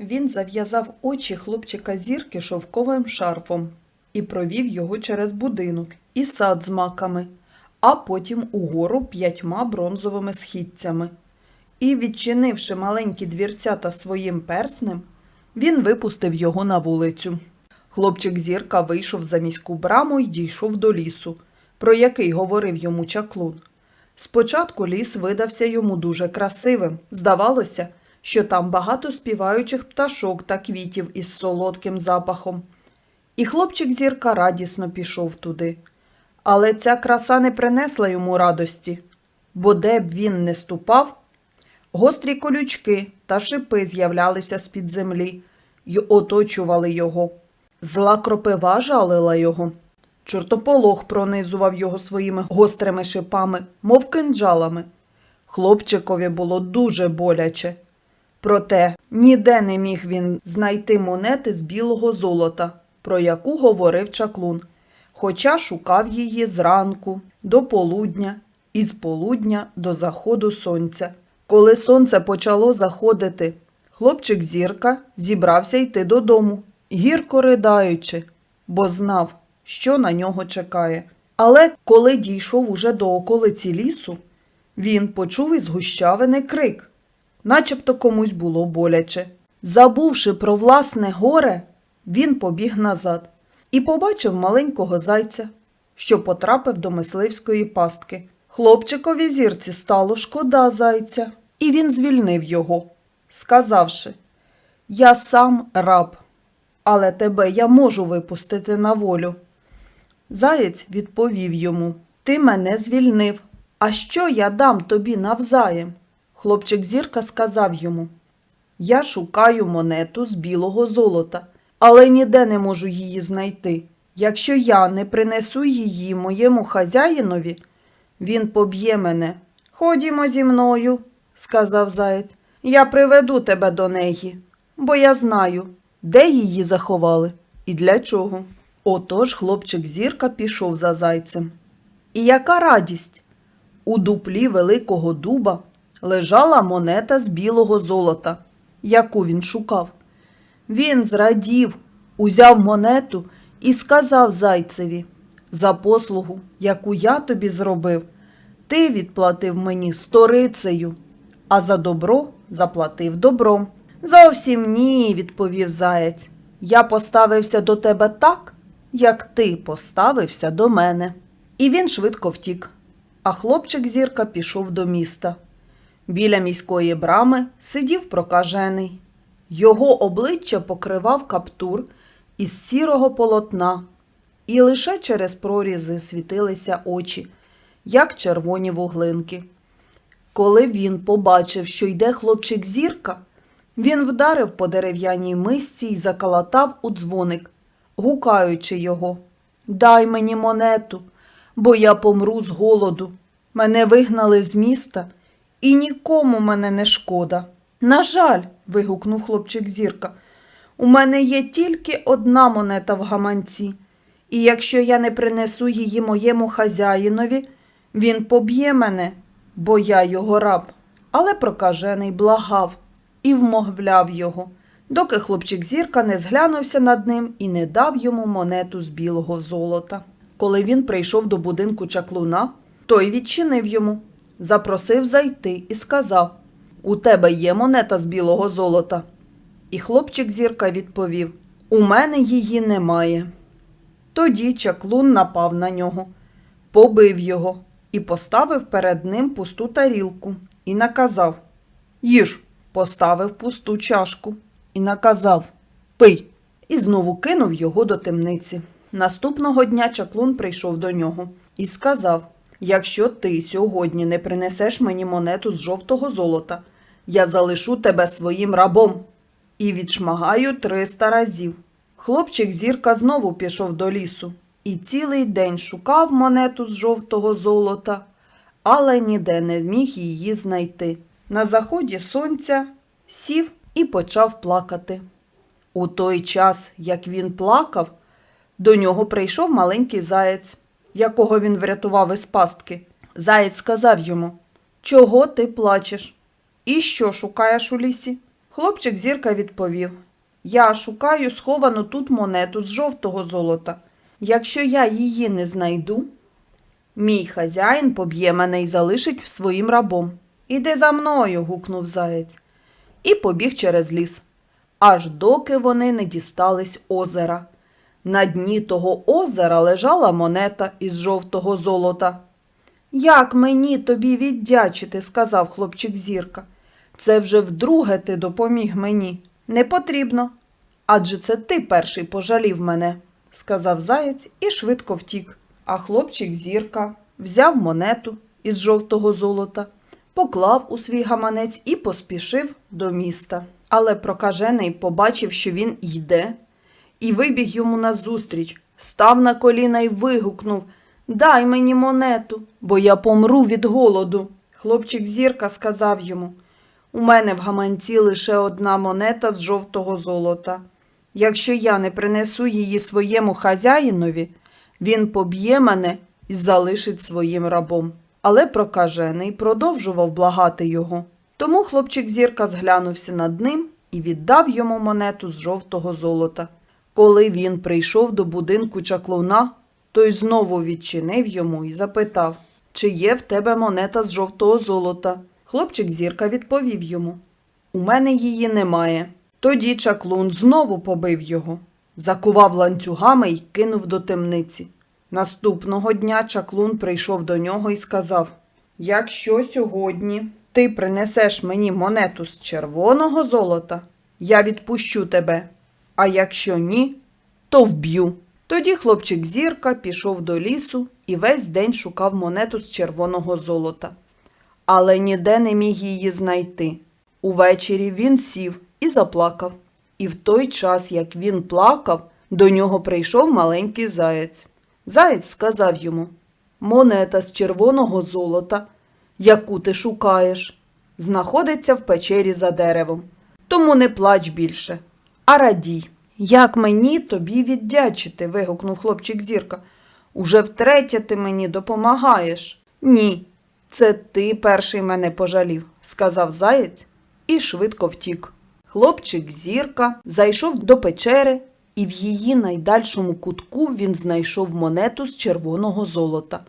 Він зав'язав очі хлопчика зірки шовковим шарфом і провів його через будинок і сад з маками, а потім угору п'ятьма бронзовими східцями. І, відчинивши маленькі двірцята своїм перснем, він випустив його на вулицю. Хлопчик зірка вийшов за міську браму і дійшов до лісу, про який говорив йому чаклун. Спочатку ліс видався йому дуже красивим. Здавалося, що там багато співаючих пташок та квітів із солодким запахом. І хлопчик зірка радісно пішов туди. Але ця краса не принесла йому радості, бо де б він не ступав, гострі колючки та шипи з'являлися з-під землі й оточували його. Зла кропива жалила його. Чортополох пронизував його своїми гострими шипами, мов кинджалами. Хлопчикові було дуже боляче. Проте ніде не міг він знайти монети з білого золота, про яку говорив чаклун, хоча шукав її зранку до полудня і з полудня до заходу сонця. Коли сонце почало заходити, хлопчик зірка зібрався йти додому, гірко riдаючи, бо знав, що на нього чекає. Але коли дійшов уже до околиці лісу, він почув із гущавини крик начебто комусь було боляче. Забувши про власне горе, він побіг назад і побачив маленького зайця, що потрапив до мисливської пастки. Хлопчикові зірці стало шкода зайця, і він звільнив його, сказавши Я сам раб, але тебе я можу випустити на волю. Заєць відповів йому Ти мене звільнив. А що я дам тобі навзаєм? Хлопчик зірка сказав йому Я шукаю монету з білого золота, але ніде не можу її знайти. Якщо я не принесу її моєму хазяїнові, він поб'є мене. Ходімо зі мною, сказав заєць. Я приведу тебе до неї, бо я знаю, де її заховали і для чого. Отож хлопчик зірка пішов за зайцем. І яка радість! У дуплі великого дуба лежала монета з білого золота, яку він шукав. Він зрадів, узяв монету і сказав зайцеві за послугу, яку я тобі зробив, ти відплатив мені сторицею, а за добро заплатив добром. Зовсім ні, відповів заєць. Я поставився до тебе так, як ти поставився до мене. І він швидко втік. А хлопчик зірка пішов до міста. Біля міської брами сидів прокажений. Його обличчя покривав каптур із сірого полотна, і лише через прорізи світилися очі, як червоні вуглинки. Коли він побачив, що йде хлопчик зірка, він вдарив по дерев'яній мисці і закалатав у дзвоник, гукаючи його Дай мені монету, бо я помру з голоду. Мене вигнали з міста, і нікому мене не шкода. На жаль, вигукнув хлопчик зірка, у мене є тільки одна монета в гаманці, і якщо я не принесу її моєму хазяїнові, він поб'є мене, бо я його раб. Але прокажений благав і вмовляв його, доки хлопчик зірка не зглянувся над ним і не дав йому монету з білого золота. Коли він прийшов до будинку чаклуна, той відчинив йому, запросив зайти і сказав У тебе є монета з білого золота. І хлопчик зірка відповів У мене її немає. Тоді чаклун напав на нього, побив його і поставив перед ним пусту тарілку і наказав Їж, поставив пусту чашку і наказав Пий. І знову кинув його до темниці. Наступного дня чаклун прийшов до нього і сказав Якщо ти сьогодні не принесеш мені монету з жовтого золота, я залишу тебе своїм рабом і відшмагаю триста разів. Хлопчик зірка знову пішов до лісу і цілий день шукав монету з жовтого золота, але ніде не міг її знайти. На заході сонця сів і почав плакати. У той час, як він плакав, до нього прийшов маленький заєць, якого він врятував із пастки. Заєць сказав йому Чого ти плачеш? І що шукаєш у лісі? Хлопчик зірка відповів Я шукаю сховану тут монету з жовтого золота. Якщо я її не знайду, мій хазяїн поб'є мене і залишить своїм рабом. Іди за мною. гукнув заєць. І побіг через ліс, аж доки вони не дістались озера. На дні того озера лежала монета із жовтого золота. Як мені тобі віддячити, сказав хлопчик зірка. Це вже вдруге ти допоміг мені. Не потрібно. Адже це ти перший пожалів мене, сказав заєць і швидко втік. А хлопчик зірка взяв монету із жовтого золота, поклав у свій гаманець і поспішив до міста. Але прокажений побачив, що він йде, і вибіг йому назустріч, став на коліна й вигукнув Дай мені монету, бо я помру від голоду. Хлопчик зірка сказав йому У мене в гаманці лише одна монета з жовтого золота. Якщо я не принесу її своєму хазяїнові, він поб'є мене і залишить своїм рабом. Але прокажений продовжував благати його. Тому хлопчик зірка зглянувся над ним і віддав йому монету з жовтого золота. Коли він прийшов до будинку чаклуна, той знову відчинив йому і запитав, чи є в тебе монета з жовтого золота. Хлопчик зірка відповів йому: У мене її немає. Тоді чаклун знову побив його, закував ланцюгами й кинув до темниці. Наступного дня чаклун прийшов до нього і сказав: Якщо сьогодні ти принесеш мені монету з червоного золота, я відпущу тебе, а якщо ні, то вб'ю. Тоді хлопчик зірка пішов до лісу і весь день шукав монету з червоного золота. Але ніде не міг її знайти. Увечері він сів і заплакав. І в той час, як він плакав, до нього прийшов маленький заєць. Заєць сказав йому Монета з червоного золота, яку ти шукаєш, знаходиться в печері за деревом. Тому не плач більше, а радій. Як мені тобі віддячити? вигукнув хлопчик зірка. Уже втретє ти мені допомагаєш. Ні, це ти перший мене пожалів, сказав заєць і швидко втік. Хлопчик зірка зайшов до печери, і в її найдальшому кутку він знайшов монету з червоного золота.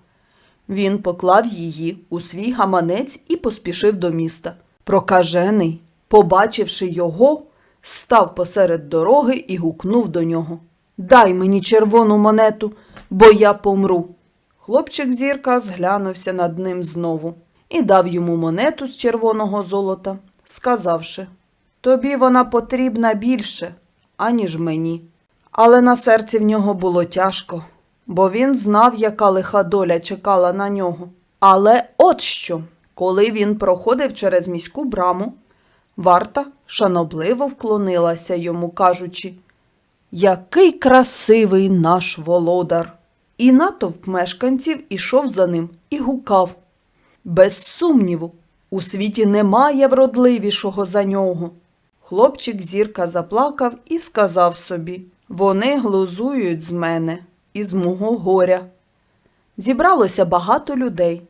Він поклав її у свій гаманець і поспішив до міста. Прокажений, побачивши його, став посеред дороги і гукнув до нього Дай мені червону монету, бо я помру. Хлопчик зірка зглянувся над ним знову і дав йому монету з червоного золота, сказавши Тобі вона потрібна більше, аніж мені. Але на серці в нього було тяжко, бо він знав, яка лиха доля чекала на нього. Але от що, коли він проходив через міську браму, варта шанобливо вклонилася йому, кажучи Який красивий наш володар! І натовп мешканців ішов за ним і гукав. Без сумніву, у світі немає вродливішого за нього. Хлопчик зірка заплакав і сказав собі Вони глузують з мене і з мого горя. Зібралося багато людей.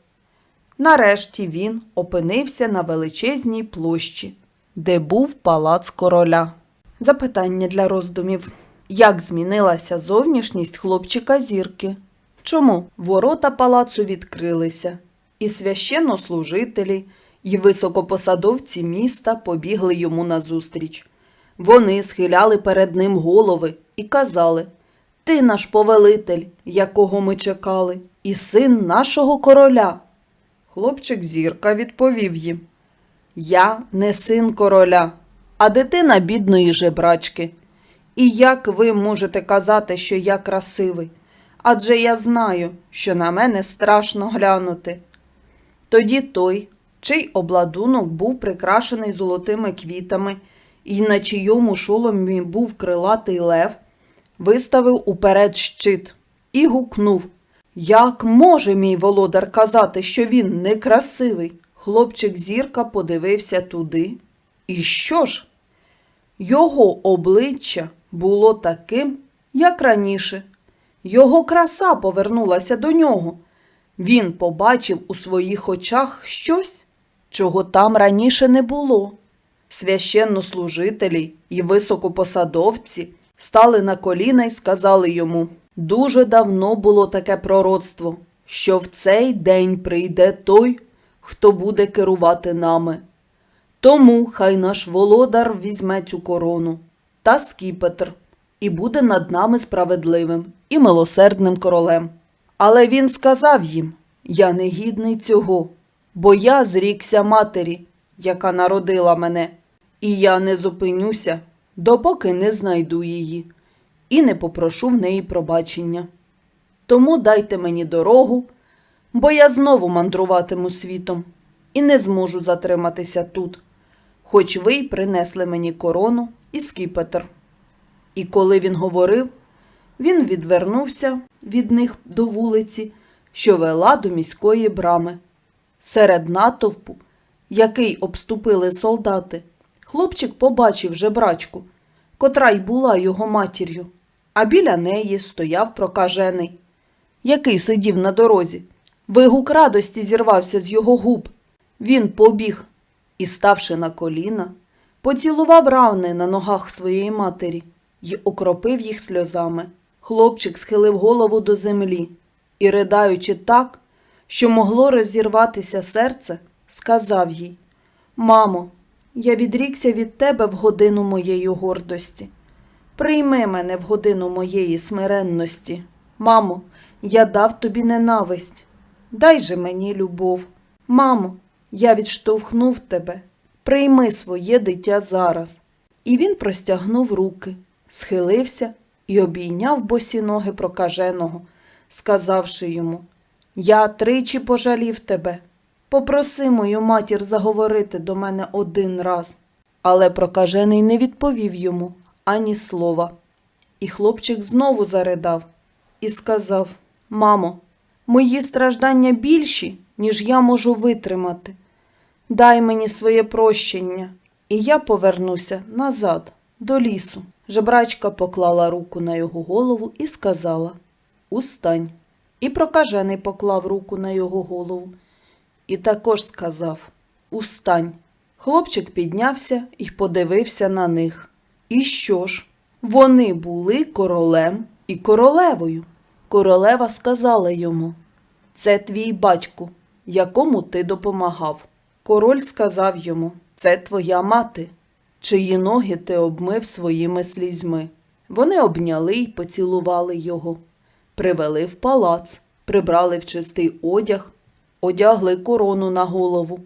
Нарешті він опинився на величезній площі, де був палац короля. Запитання для роздумів. Як змінилася зовнішність хлопчика зірки? Чому ворота палацу відкрилися, і священнослужителі, і високопосадовці міста побігли йому назустріч. Вони схиляли перед ним голови і казали Ти наш повелитель, якого ми чекали, і син нашого короля. Хлопчик зірка відповів їм Я не син короля, а дитина бідної жебрачки. І як ви можете казати, що я красивий? Адже я знаю, що на мене страшно глянути. Тоді той, чий обладунок був прикрашений золотими квітами, і на чийому шоломі був крилатий лев, виставив уперед щит і гукнув Як може мій володар казати, що він некрасивий? Хлопчик зірка подивився туди. І що ж? Його обличчя було таким, як раніше. Його краса повернулася до нього. Він побачив у своїх очах щось, чого там раніше не було. Священнослужителі й високопосадовці стали на коліна й сказали йому: Дуже давно було таке пророцтво, що в цей день прийде той, хто буде керувати нами. Тому хай наш володар візьме цю корону та скіпетр і буде над нами справедливим і милосердним королем. Але він сказав їм: Я не гідний цього, бо я зрікся матері, яка народила мене, і я не зупинюся, допоки не знайду її, і не попрошу в неї пробачення. Тому дайте мені дорогу, бо я знову мандруватиму світом і не зможу затриматися тут, хоч ви й принесли мені корону і скіпетр. І коли він говорив, він відвернувся від них до вулиці, що вела до міської брами. Серед натовпу, який обступили солдати, хлопчик побачив жебрачку, котра й була його матір'ю, а біля неї стояв прокажений, який сидів на дорозі. Вигук радості зірвався з його губ. Він побіг і, ставши на коліна, поцілував рани на ногах своєї матері й окропив їх сльозами. Хлопчик схилив голову до землі і, придаючи так, що могло розірватися серце, сказав їй: Мамо, я відрікся від тебе в годину моєї гордості. Прийми мене в годину моєї смиренності. Мамо, я дав тобі ненависть. Дай же мені любов. Мамо, я відштовхнув тебе. Прийми своє дитя зараз. І він простягнув руки, схилився і обійняв босі ноги прокаженого, сказавши йому Я тричі пожалів тебе. Попроси мою матір заговорити до мене один раз. Але прокажений не відповів йому ані слова. І хлопчик знову заридав і сказав Мамо, мої страждання більші, ніж я можу витримати. Дай мені своє прощення, і я повернуся назад, до лісу. Жебрачка поклала руку на його голову і сказала Устань. І прокажений поклав руку на його голову і також сказав Устань. Хлопчик піднявся і подивився на них. І що ж? Вони були королем і королевою. Королева сказала йому Це твій батько, якому ти допомагав. Король сказав йому Це твоя мати, чиї ноги ти обмив своїми слізьми. Вони обняли й поцілували його, привели в палац, прибрали в чистий одяг, одягли корону на голову,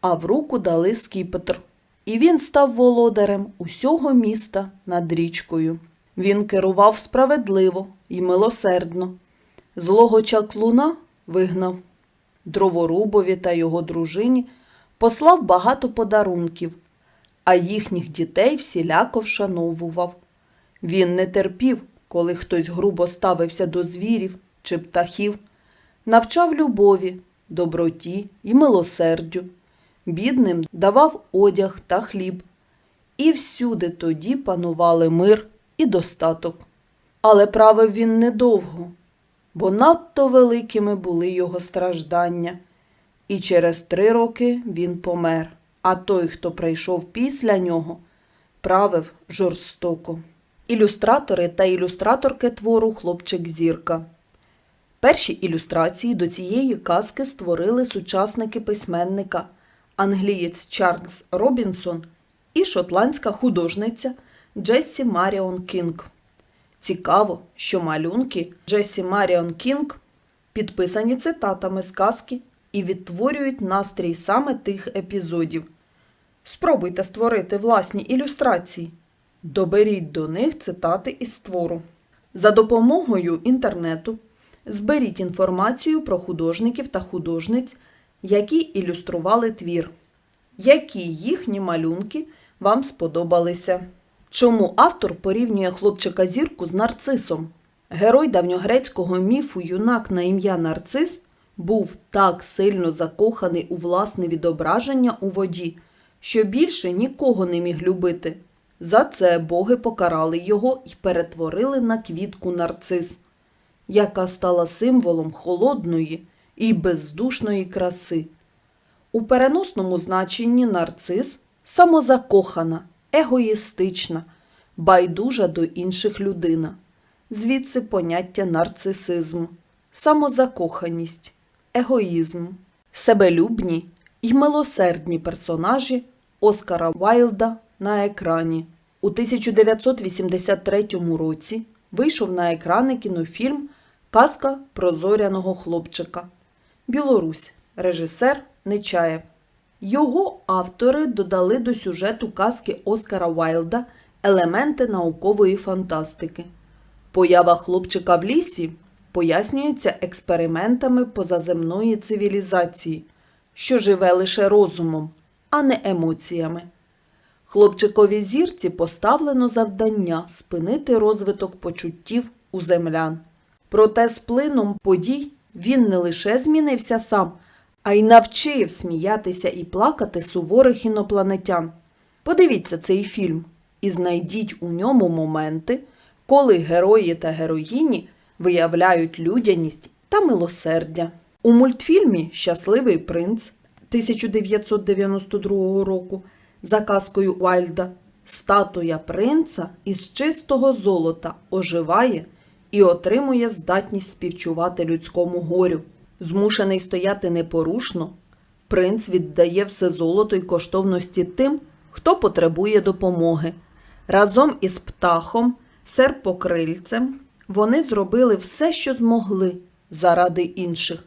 а в руку дали скіпетр. І він став володарем усього міста над річкою. Він керував справедливо і милосердно. Злого чаклуна вигнав. Дроворубові та його дружині послав багато подарунків, а їхніх дітей всіляко вшановував. Він не терпів, коли хтось грубо ставився до звірів чи птахів, навчав любові, доброті і милосердю, бідним давав одяг та хліб, і всюди тоді панували мир і достаток. Але правив він недовго, бо надто великими були його страждання, і через три роки він помер, а той, хто прийшов після нього, правив жорстоко. Ілюстратори та ілюстраторки твору Хлопчик Зірка. Перші ілюстрації до цієї казки створили сучасники письменника, англієць Чарльз Робінсон і шотландська художниця Джессі Маріон Кінг. Цікаво, що малюнки Джессі Маріон Кінг підписані цитатами з казки і відтворюють настрій саме тих епізодів. Спробуйте створити власні ілюстрації. Доберіть до них цитати із твору. За допомогою інтернету зберіть інформацію про художників та художниць, які ілюстрували твір. Які їхні малюнки вам сподобалися? Чому автор порівнює хлопчика зірку з нарцисом? Герой давньогрецького міфу юнак на ім'я Нарцис був так сильно закоханий у власне відображення у воді, що більше нікого не міг любити. За це боги покарали його і перетворили на квітку нарцис, яка стала символом холодної і бездушної краси. У переносному значенні нарцис самозакохана, егоїстична, байдужа до інших людина. Звідси поняття нарцисизм, самозакоханість, егоїзм, себелюбні й милосердні персонажі Оскара Вайлда на екрані. У 1983 році вийшов на екрани кінофільм Казка про зоряного хлопчика. Білорусь. Режисер Нечаєв. Його автори додали до сюжету казки Оскара Вайлда елементи наукової фантастики. Поява хлопчика в лісі пояснюється експериментами позаземної цивілізації, що живе лише розумом, а не емоціями. Хлопчикові зірці поставлено завдання спинити розвиток почуттів у землян. Проте з плином подій він не лише змінився сам, а й навчив сміятися і плакати суворих інопланетян. Подивіться цей фільм і знайдіть у ньому моменти, коли герої та героїні виявляють людяність та милосердя. У мультфільмі Щасливий принц 1992 року за казкою Уайльда статуя принца із чистого золота оживає і отримує здатність співчувати людському горю. Змушений стояти непорушно, принц віддає все золото й коштовності тим, хто потребує допомоги. Разом із птахом, серпокрильцем вони зробили все, що змогли заради інших.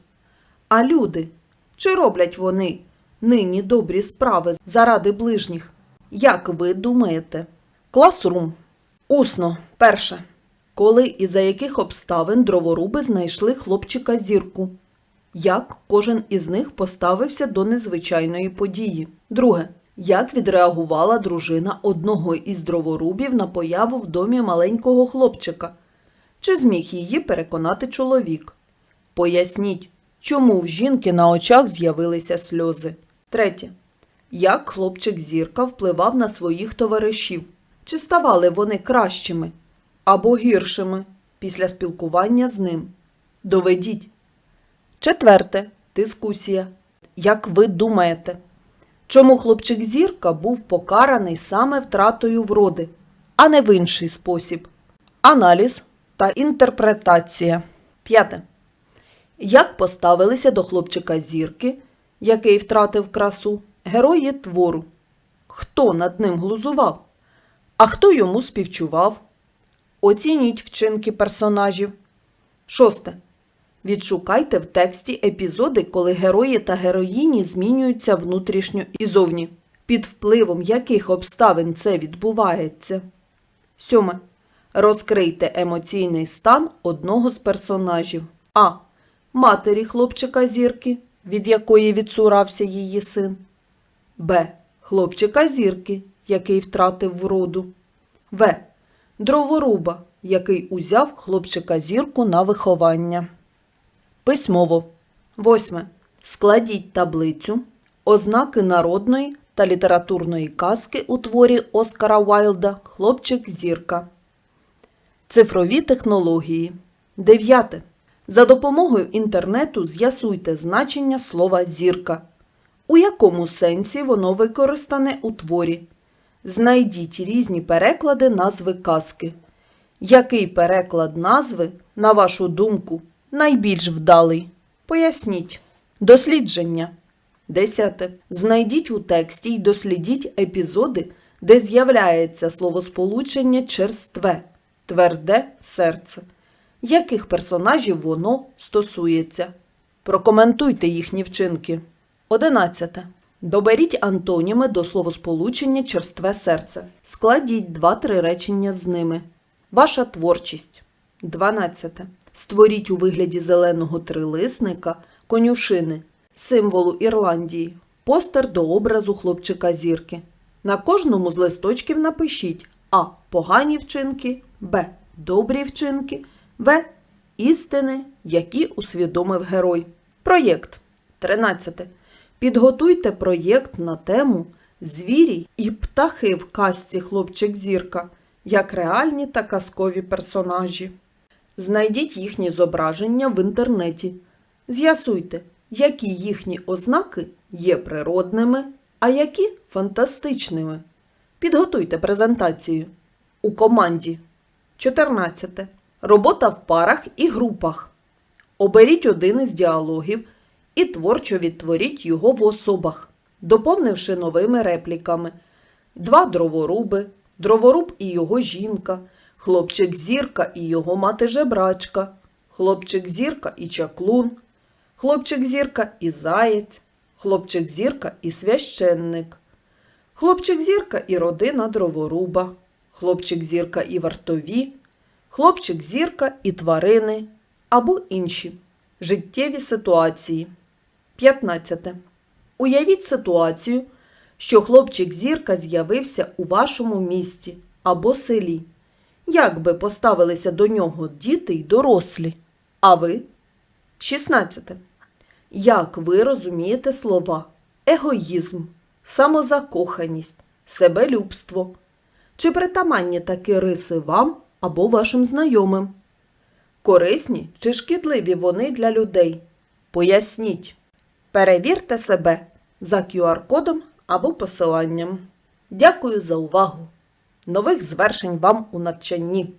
А люди, чи роблять вони нині добрі справи заради ближніх? Як ви думаєте? Класрум. Усно. Перше. Коли і за яких обставин дроворуби знайшли хлопчика зірку? Як кожен із них поставився до незвичайної події? Друге. Як відреагувала дружина одного із дроворубів на появу в домі маленького хлопчика? Чи зміг її переконати чоловік? Поясніть, чому в жінки на очах з'явилися сльози. Третє. Як хлопчик зірка впливав на своїх товаришів? Чи ставали вони кращими або гіршими після спілкування з ним? Доведіть. Четверте. Дискусія. Як ви думаєте, чому хлопчик зірка був покараний саме втратою вроди, а не в інший спосіб? Аналіз та інтерпретація. П'яте. Як поставилися до хлопчика зірки, який втратив красу, герої твору? Хто над ним глузував? А хто йому співчував? Оцініть вчинки персонажів. Шосте. Відшукайте в тексті епізоди, коли герої та героїні змінюються внутрішньо і зовні, під впливом яких обставин це відбувається. Сьоме. Розкрийте емоційний стан одного з персонажів. А. Матері хлопчика зірки, від якої відсурався її син. Б. Хлопчика зірки, який втратив вроду. В. Дроворуба, який узяв хлопчика зірку на виховання. Письмово. Восьме. Складіть таблицю ознаки народної та літературної казки у творі Оскара Уайлда Хлопчик зірка. Цифрові технології. Дев'яте. За допомогою інтернету з'ясуйте значення слова зірка. У якому сенсі воно використане у творі. Знайдіть різні переклади назви казки. Який переклад назви, на вашу думку, найбільш вдалий? Поясніть. Дослідження. Десяте. Знайдіть у тексті й дослідіть епізоди, де з'являється словосполучення черстве, тверде серце. Яких персонажів воно стосується? Прокоментуйте їхні вчинки. Одинадцяте. Доберіть антоніми до словосполучення черстве серце. Складіть два-три речення з ними. Ваша творчість. 12. Створіть у вигляді зеленого трилисника конюшини, символу Ірландії, постер до образу хлопчика зірки. На кожному з листочків напишіть А. Погані вчинки, Б. Добрі вчинки, В. Істини, які усвідомив герой. Проєкт. 13. Підготуйте проєкт на тему Звірі і птахи в казці хлопчик зірка як реальні та казкові персонажі. Знайдіть їхні зображення в інтернеті. З'ясуйте, які їхні ознаки є природними, а які фантастичними. Підготуйте презентацію. У команді 14. Робота в парах і групах. Оберіть один із діалогів і творчо відтворіть його в особах, доповнивши новими репліками. Два дроворуби, дроворуб і його жінка, хлопчик зірка і його мати жебрачка, хлопчик зірка і чаклун, хлопчик зірка і заєць, хлопчик зірка і священник, хлопчик зірка і родина дроворуба, хлопчик зірка і вартові, хлопчик зірка і тварини. Або інші. Життєві ситуації. 15. Уявіть ситуацію, що хлопчик зірка з'явився у вашому місті або селі. Як би поставилися до нього діти й дорослі? А ви? 16. Як ви розумієте слова егоїзм, самозакоханість, себелюбство? Чи притаманні такі риси вам або вашим знайомим? Корисні чи шкідливі вони для людей? Поясніть. Перевірте себе за QR-кодом або посиланням. Дякую за увагу! Нових звершень вам у навчанні!